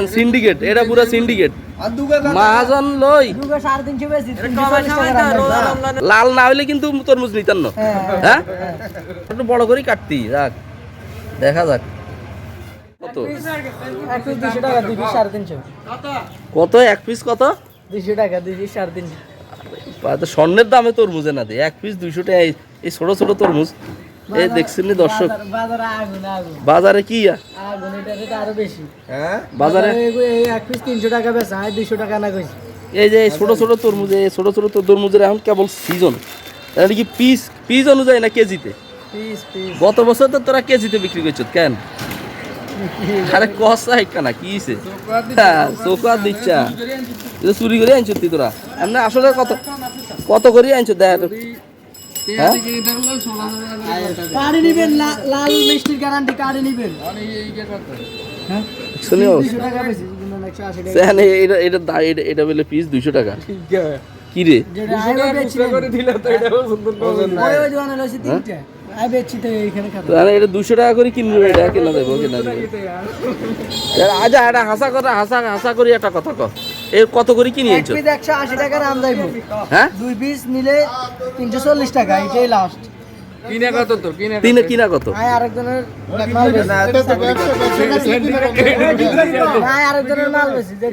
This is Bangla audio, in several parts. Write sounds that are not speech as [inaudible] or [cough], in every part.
সিন্ডিকেট এটা পুরো সিন্ডিকেট মহাজন লই। লাল না হইলে কিন্তু তরমুজ নিতেন না। হ্যাঁ। একটু বড় করে কাটতি যাক দেখা যাক। কত? দুশো কত? এক পিস কত? দুশো টাকা দুই পিস সাড়ে তিনশো। স্বর্ণের দামে তরমুজে না দে। এক পিস দুইশো টাকা এই- এই ছোট ছোট তরমুজ। এই দেখছেন নি দর্শক? বাজারে আগুন আগুন। বাজারে কি আগুন এটা রেট আরও বেশি। হ্যাঁ? বাজারে? এই- এই এক পিস তিনশো টাকা বেচা হয় দুইশো টাকা না কইছি। এই যে ছোট ছোট তরমুজ এই ছোট ছোট তরমুজের এখন কেবল সিজন এটা কি পিস পিস অনুযায়ী না কেজিতে? পিস পিস গত বছর তো তোরা কেজিতে বিক্রি করছ কেন? আরে কষা একটা না কি হইছে? হ্যাঁ চোখা দিচ্ছা। চুরি করে আনছো তুই তোরা। এমনি আসলে কত কত করে আনছো দেখ। হ্যাঁ কার্ডে নিবেন লাল মিষ্টির গ্যারান্টি কার্ডে নিবেন। হ্যাঁ? স্যান এটা বলে পিস দুইশো টাকা। কি রে? এটা দুশো টাকা করে কিনবে এটা কেনা দেবো কেনা দেবো। আচ্ছা এটা হাসা করে হাসা হাসা করি একটা কথা কর। এর কত করে পিস একশো আশি টাকা দাম যাইব। হ্যাঁ? দুই পিস নিলে তিনশো চল্লিশ টাকা এটাই লাস্ট তিনে কিনা কত আয় আরেকজনের মাল বেশি না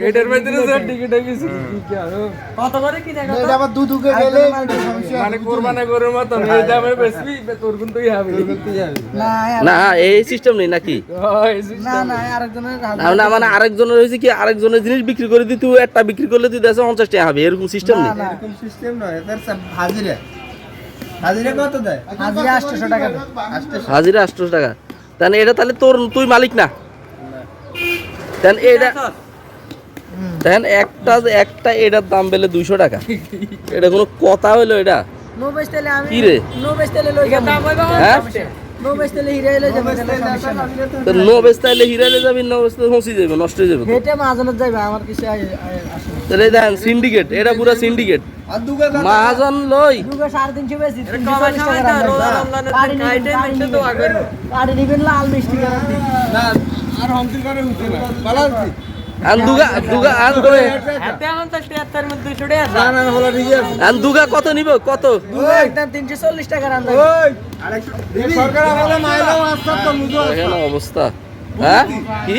কত করে কিনে কত? এটা আবার দু গেলে। মানে কোরবানি গরুর এই দামে বেচবি তোর কিন্তু হবে। না না এই সিস্টেম নেই নাকি? না না আরেকজনের না মানে আরেকজনের হয়েছে কি আরেকজনের জিনিস বিক্রি করে দিতে একটা বিক্রি করলে তুই দেশে পঞ্চাশ টাকা হবে এরকম সিস্টেম নেই। না। এরকম সিস্টেম নয় হাজিরা। হাজিরা কত দেয়? হাজিরা আটশোশো টাকা হাজিরা আটশো টাকা। তাহলে এটা তাহলে তোর তুই মালিক না? তাহলে এটা দেখেন একটা একটা এটার দাম পেলে দুইশো টাকা। এটা কোনো কথা হইল এটা? নো বেচতেলে আমি কি রে? হ্যাঁ? নো যাব। তো বেচতে হিরাইলে যাবি নো বেচতে হসি যাবে নষ্ট হয়ে যাবে। হেঁটে মাঝানত যাবে আমার কিছু। তাহলে দেখেন সিন্ডিকেট এটা পুরো সিন্ডিকেট মহাজন লই। লাল মিষ্টি না আর করে না। দুগা দুগা আন করে। না না হলো ঠিক আছে আন দুগা কত নিব? কত? অবস্থা। হ্যাঁ? কি?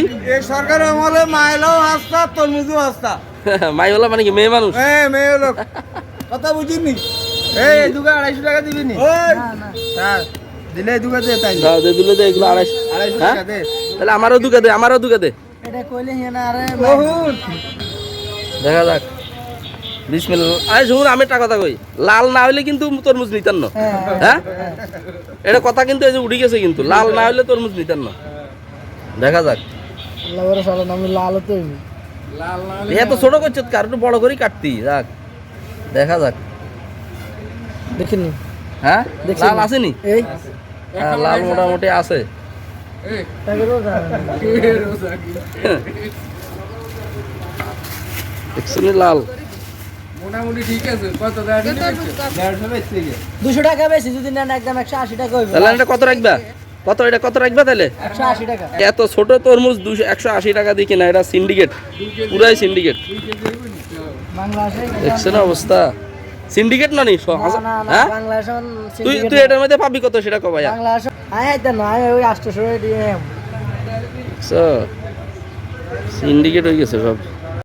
সরকার আমলে মাইলাও হাসতা তরমুজও হাসতা [laughs] মাইওয়ালা মানে কি মেয়ে মানুষ? এ মেয়ে লোক। [laughs] কথা বুঝিনি? এই এই দুগা আড়াইশো টাকা দিবি নি না হ্যাঁ। দিলে দুগা দে তাই দিলে দে এগুলো আড়াইশো। আড়াইশো হ্যাঁ? টাকা দে। তাহলে আমারও দুগা দে আমারও দুগা দে। এটা কইলে না আরে বহুন দেখা যাক। বিসমিল্লাহ। আরে শুনুন আমি একটা কথা কই। লাল না হইলে কিন্তু তরমুজ নিতেন না। হ্যাঁ এটা কথা কিন্তু এই যে উঠে গেছে কিন্তু। লাল না হইলে তরমুজ নিতেন না। দেখা যাক। আল্লাহ বড় সালাম আমি লাল তো এত ছোট করছে কার একটু বড় করেই কাটতি। যাক দেখা যাক। দেখিনি। হ্যাঁ? দেখছি লাল। আসেনি? এই। হ্যাঁ লাল মোটামুটি আছে। লাল। মোটামুটি ঠিক আছে কত দাম দেড়শো বেচছে গিয়ে দুশো টাকা বেশি যদি নেন একদম একশো আশি টাকা তাহলে এটা কত রাখবা? কত এটা কত রাখবা তাহলে? এত ছোট তরমুজ দুশো একশো আশি টাকা দিয়ে কিনা এটা সিন্ডিকেট পুরাই সিন্ডিকেট দেখছেন অবস্থা। সিন্ডিকেট না হ্যাঁ? বাংলাদেশ তুই তুই এটার মধ্যে পাবি কত সেটা কবাইয়া সিন্ডিকেট হয়ে গেছে সব।